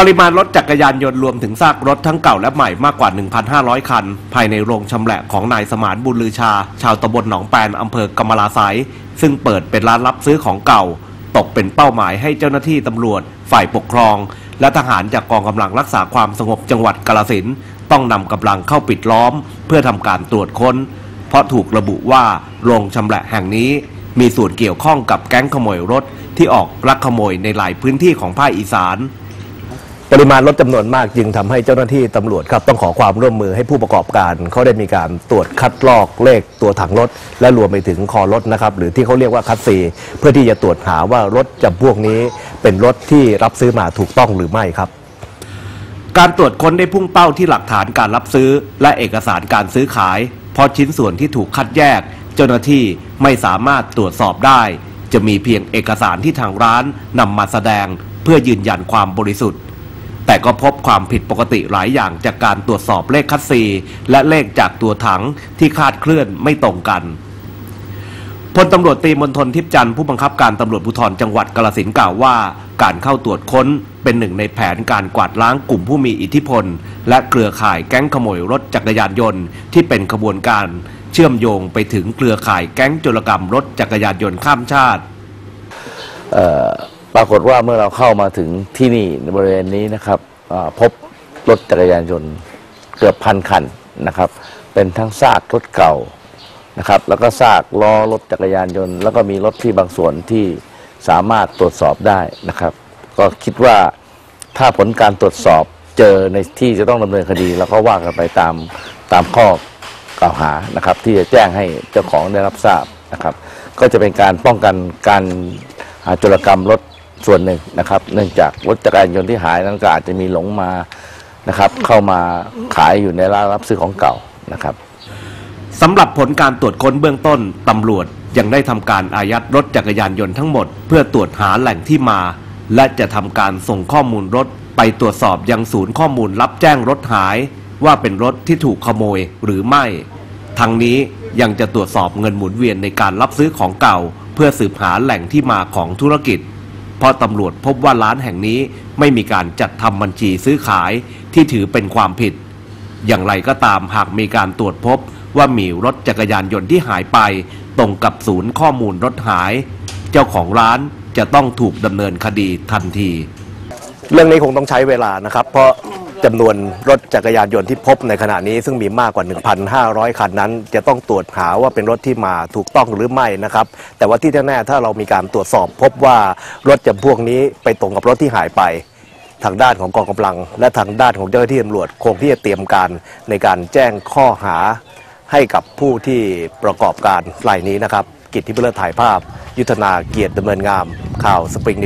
ปริมาณรถจักรยานยนต์รวมถึงซากรถทั้งเก่าและใหม่มากกว่า 1,500 คัน ภายในโรงชำแหละของนายสมานบุญลือชา ชาวตำบลหนองแปนอำเภอกำมะลาไสยซึ่งเปิดเป็นร้านรับซื้อของเก่า ตกเป็นเป้าหมายให้เจ้าหน้าที่ตำรวจ ฝ่ายปกครอง และทหารจากกองกำลังรักษาความสงบจังหวัดกาลสินต้องนำกำลังเข้าปิดล้อม เพื่อทำการตรวจค้น เพราะถูกระบุว่าโรงชำแหละแห่งนี้ มีส่วนเกี่ยวข้องกับแก๊งขโมยรถที่ออกลักขโมยในหลายพื้นที่ของภาคอีสาน ปริมาณรถจำนวนมากจึงทำให้เจ้าหน้าที่ตำรวจครับต้องขอความร่วมมือให้ผู้ประกอบการเขาได้มีการตรวจคัดลอกเลขตัวถังรถ และรวมไปถึงคอรถนะครับหรือที่เขาเรียกว่าคัดซีเพื่อที่จะตรวจหาว่ารถจำพวกนี้เป็นรถที่รับซื้อมาถูกต้องหรือไม่ครับ การตรวจค้นได้พุ่งเป้าที่หลักฐานการรับซื้อ และเอกสารการซื้อขายเพราะชิ้นส่วนที่ถูกคัดแยก เจ้าหน้าที่ไม่สามารถตรวจสอบได้ จะมีเพียงเอกสารที่ทางร้านนำมาแสดง เพื่อยืนยันความบริสุทธิ์ แต่ก็พบความผิดปกติหลายอย่างจากการตรวจสอบเลขคัดซี และเลขจากตัวถังที่คาดเคลื่อนไม่ตรงกันพลตำรวจตีมณฑลทิพย์จันทร์ผู้บังคับการตำรวจภูธรจังหวัดกาลสินกล่าวว่า การเข้าตรวจค้นเป็นหนึ่งในแผนการกวาดล้างกลุ่มผู้มีอิทธิพล และเครือข่ายแก๊งขโมยรถจักรยานยนต์ที่เป็นขบวนการเชื่อมโยงไปถึงเครือข่ายแก๊งโจรกรรมรถจักรยานยนต์ข้ามชาติ ปรากฏว่าเมื่อเราเข้ามาถึงที่นี่ในบริเวณนี้นะครับพบรถจักรยานยนต์เกือบพันคันนะครับ เป็นทั้งซากรถเก่านะครับ แล้วก็ซากล้อรถจักรยานยนต์ แล้วก็มีรถที่บางส่วนที่สามารถตรวจสอบได้นะครับ ก็คิดว่าถ้าผลการตรวจสอบเจอในที่จะต้องดำเนินคดีเราก็ว่ากันไปตามตามข้อกล่าวหานะครับ ที่จะแจ้งให้เจ้าของได้รับทราบนะครับ ก็จะเป็นการป้องกันการหาโจรกรรมรถ ส่วนหนึ่งนะครับ เนื่องจากรถจักรยานยนต์ที่หายนั้นก็อาจจะมีหลงมานะครับ เข้ามาขายอยู่ในร้านรับซื้อของเก่านะครับสำหรับผลการตรวจค้นเบื้องต้นตำรวจยังได้ทำการอายัดรถจักรยานยนต์ทั้งหมด เพื่อตรวจหาแหล่งที่มา และจะทำการส่งข้อมูลรถ ไปตรวจสอบยังศูนย์ข้อมูลรับแจ้งรถหาย ว่าเป็นรถที่ถูกขโมยหรือไม่ ทั้งนี้ยังจะตรวจสอบเงินหมุนเวียนในการรับซื้อของเก่า เพื่อสืบหาแหล่งที่มาของธุรกิจ เพราะตำรวจพบว่าร้านแห่งนี้ไม่มีการจัดทำบัญชีซื้อขายที่ถือเป็นความผิด อย่างไรก็ตามหากมีการตรวจพบว่ามีรถจักรยานยนต์ที่หายไป ตรงกับศูนย์ข้อมูลรถหาย เจ้าของร้านจะต้องถูกดำเนินคดีทันที เรื่องนี้คงต้องใช้เวลานะครับ เพราะ จำนวนรถจักรยานยนต์ที่พบในขณะนี้ซึ่งมีมากกว่า 1,500 คันนั้น จะต้องตรวจหาว่าเป็นรถที่มาถูกต้องหรือไม่นะครับ แต่ว่าที่แน่ๆถ้าเรามีการตรวจสอบพบว่ารถจำพวกนี้ไปตรงกับรถที่หายไปทางด้านของกองกำลัง และทางด้านของเจ้าหน้าที่ตำรวจคงที่จะเตรียมการในการแจ้งข้อหาให้กับผู้ที่ประกอบการรายนี้นะครับ กิจที่เพื่อถ่ายภาพ ยุทธนาเกียรติดำเนินงาม ข่าวสปริงนิว